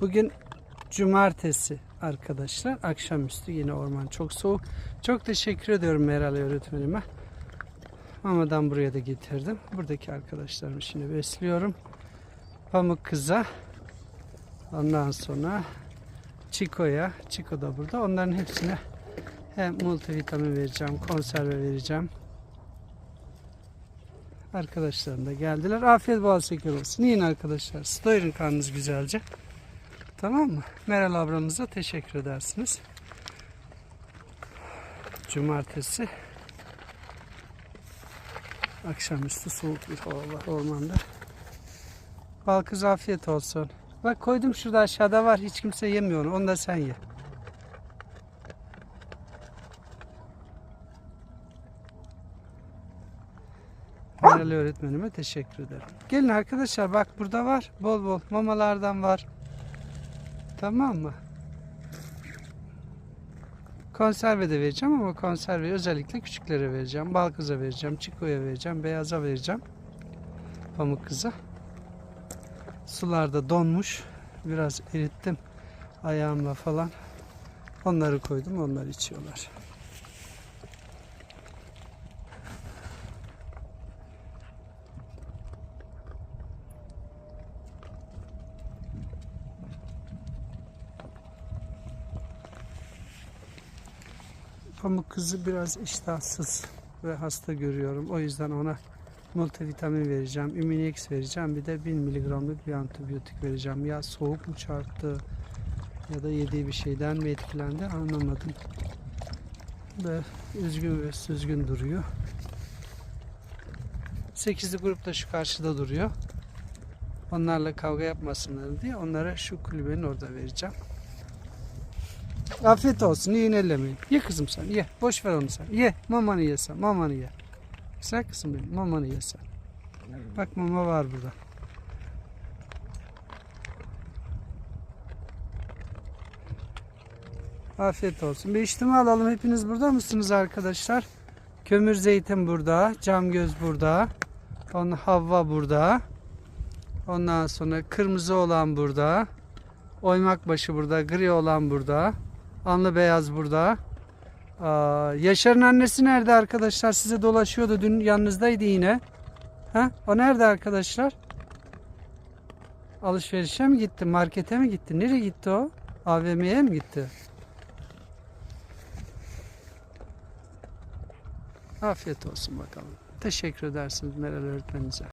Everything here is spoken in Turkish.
Bugün cumartesi arkadaşlar. Akşamüstü yine orman çok soğuk. Çok teşekkür ediyorum Meral öğretmenime. Mamadan buraya da getirdim. Buradaki arkadaşlarımı şimdi besliyorum. Pamuk kıza. Ondan sonra Çiko'ya. Çiko da burada. Onların hepsine hem multivitamin vereceğim, konserve vereceğim. Arkadaşlarım da geldiler. Afiyet bal şeker olsun. Yiyin arkadaşlar. Doyurun karnınız güzelce. Tamam mı? Meral ablamıza teşekkür edersiniz. Cumartesi akşamüstü soğuk bir hava var ormanda. Bal kız afiyet olsun. Bak koydum şurada aşağıda var. Hiç kimse yemiyor onu. Onu da sen ye. Meral öğretmenime teşekkür ederim. Gelin arkadaşlar bak burada var. Bol bol mamalardan var. Tamam mı? Konserve de vereceğim ama konserveyi özellikle küçüklere vereceğim. Bal kıza vereceğim, çikoya vereceğim, beyaza vereceğim. Pamuk kıza. Sularda donmuş. Biraz erittim ayağımla falan. Onları koydum, onlar içiyorlar. Pamuk kızı biraz iştahsız ve hasta görüyorum. O yüzden ona multivitamin vereceğim, Immunex vereceğim. Bir de 1000 miligramlık bir antibiyotik vereceğim. Ya soğuk mu çarptı ya da yediği bir şeyden mi etkilendi anlamadım. Ve üzgün ve süzgün duruyor. 8'li grup da şu karşıda duruyor. Onlarla kavga yapmasınlar diye onlara şu kulübenin orada vereceğim. Afiyet olsun. Yiyin ellemeyin. Ye kızım sen. Ye. Boş ver onu sen. Ye. Mamanı ye sen. Mamanı ye. Güzel kızım benim. Mamanı ye sen. Bak mama var burada. Afiyet olsun. Bir içtimi alalım. Hepiniz burada mısınız arkadaşlar? Kömür zeytin burada. Cam göz burada. On Havva burada. Ondan sonra kırmızı olan burada. Oymak başı burada. Gri olan burada. Anlı beyaz burada. Aa, Yaşar'ın annesi nerede arkadaşlar? Size dolaşıyordu. Dün yanınızdaydı yine. Ha? O nerede arkadaşlar? Alışverişe mi gitti? Markete mi gitti? Nereye gitti o? AVM'ye mi gitti? Afiyet olsun bakalım. Teşekkür edersiniz Meral öğretmeninize.